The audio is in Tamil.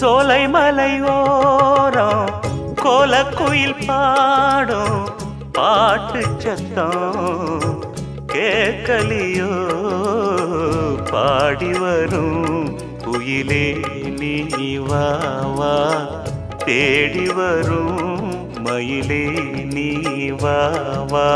சோலை மலை ஓரம் கோலக்குயில் பாடும் பாட்டு சத்தம் கேட்கலியோ? பாடி வரும் குயிலே நீ வா வா. தேடி வரும் மயிலே நீ வா வா.